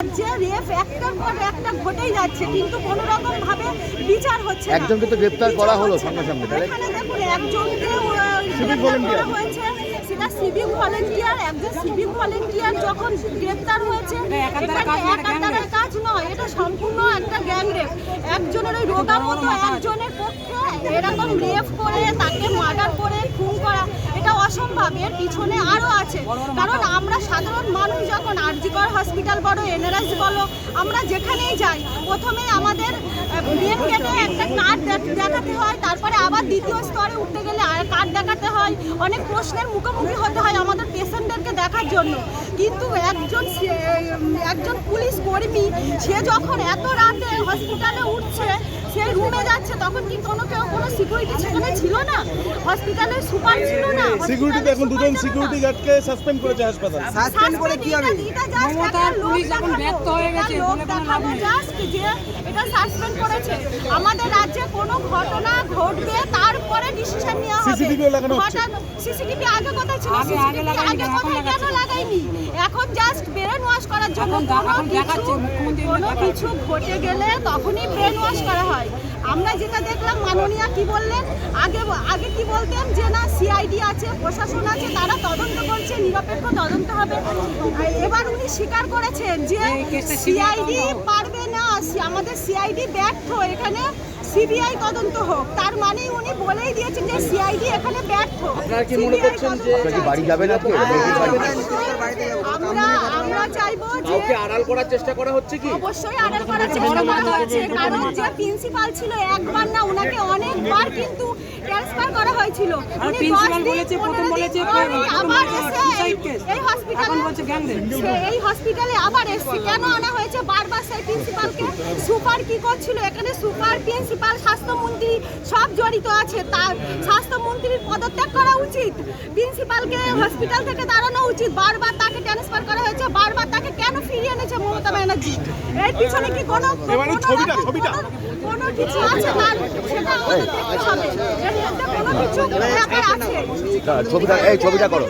রাজ্যে রেপ একটার পর একটা ঘটেই যাচ্ছে কিন্তু কোনো রকম ভাবে বিচার হচ্ছে একজনকে তো গ্রেপ্তার করা হলো বিচার সঙ্গে সঙ্গে, হচ্ছে না। তাই? এখানে দেখুন একজনকে গ্রেপ্তার করা হয়েছে সেটা সিভিক ভলেন্টিয়ার একজন সিভিক ভলেন্টিয়ার যখন গ্রেপ্তার হয়েছে একাধারে কাজ নয় এটা সম্পূর্ণ একটা গ্যাং রেপ। একজনের ওই রোগা মতো একজনের পক্ষে এরকম রেপ করে তাকে মার্ডার করে খুন করা এটা অসম্ভব। এর পিছনে আরও আছে। কারণ আমরা সাধারণ আরজিকর হসপিটাল বলো এনআরএস বলো, আমরা যেখানেই যাই প্রথমে আমাদের মেন গেটে একটা কার্ড দেখাতে হয়, তারপরে আবার দ্বিতীয় স্তরে উঠতে গেলে কার্ড দেখাতে হয়। অনেক প্রশ্নের মুখোমুখি হতে হয় আমাদের পেশেন্টদেরকে দেখার জন্য। কিন্তু একজন একজন পুলিশ কর্মী, সে যখন এত রাতে হসপিটালে উঠছে, সে রুমে যাচ্ছে, তখন কি কোনো কেউ কোনো সিকিউরিটি সেখানে ছিল না। হসপিটালের সুপার ছিল না। সিকিউরিটিতে এখন দুজন সিকিউরিটি গার্ডকে সাসপেন্ড করেছে হাসপাতাল। সাসপেন্ড করে কি হবে মমতার পুলিশ এখন ব্যর্থ হয়ে গেছে বলে কোনো লাভ নেই। যে এটা সাসপেন্ড করেছে। আমাদের রাজ্যে কোনো ঘটনা ঘটবে তারপরে ডিসিশন নেওয়া হবে। ও লাগানো হচ্ছে? সিসিটিভি আগে কোথায় ছিল? আগে- আগে CCTV এখন লাগাচ্ছে। লাগাইনি এখন জাস্ট ব্রেন ওয়াশ করার জন্য এখন দেখাচ্ছে, মুখ্যমন্ত্রী কোনো কিছু ঘটে গেলে তখনই ব্রেন ওয়াশ করা হয়। আমরা যেটা দেখলাম মাননীয়া কি বললেন আগে আগে কি বলতেন যে না সিআইডি আছে প্রশাসন আছে তারা তদন্ত করছে নিরপেক্ষ তদন্ত হবে। এবার উনি স্বীকার করেছেন যে সিআইডি পারবে না সি- আমাদের সিআইডি ব্যর্থ এখানে সিবিআই তদন্ত হোক। তার মানে উনি বলেই দিয়েছেন যে সিআইডি এখানে ব্যর্থ। আপনারা কি মনে করছেন যে- তদন্ত আপনারা কি বাড়ি যাবেন আজকে? আমরা আমরা চাইব যে কাউকে আড়াল করার চেষ্টা করা হচ্ছে কি? অবশ্যই আড়াল করার চেষ্টা করা হচ্ছে কারণ যে প্রিন্সিপাল ছিল একবার না ওনাকে কিন্তু ট্রান্সফার করা হয়েছিল। আর প্রিন্সিপাল বলেছে প্রথম বলেছে আবার এই- হসপিটালে এই হসপিটালে আবার এসছে। কেন আনা হয়েছে? বারবার সেই প্রিন্সিপালকে। সুপার কি করছিল? এখানে সুপার প্রিন্সিপাল স্বাস্থ্যমন্ত্রী সব জড়িত আছে। তার স্বাস্থ্যমন্ত্রীর পদত্যাগ করা উচিত? প্রিন্সিপালকে হসপিটাল থেকে দাঁড়ানো উচিত? বারবার তাকে ট্রান্সফার করা হয়েছে বারবার তাকে কেন ফিরিয়ে এনেছে মমতা ব্যানার্জি। এর পিছনে কি কোনো এবারে কোনো ছবিটা, ছবিটা। কোনো- কিছু আছে? তার সেটা আমাদের দেখতে হবে। এর মধ্যে কোনো কিছু ব্যাপার আছে? ছবিটা এই ছবিটা করো।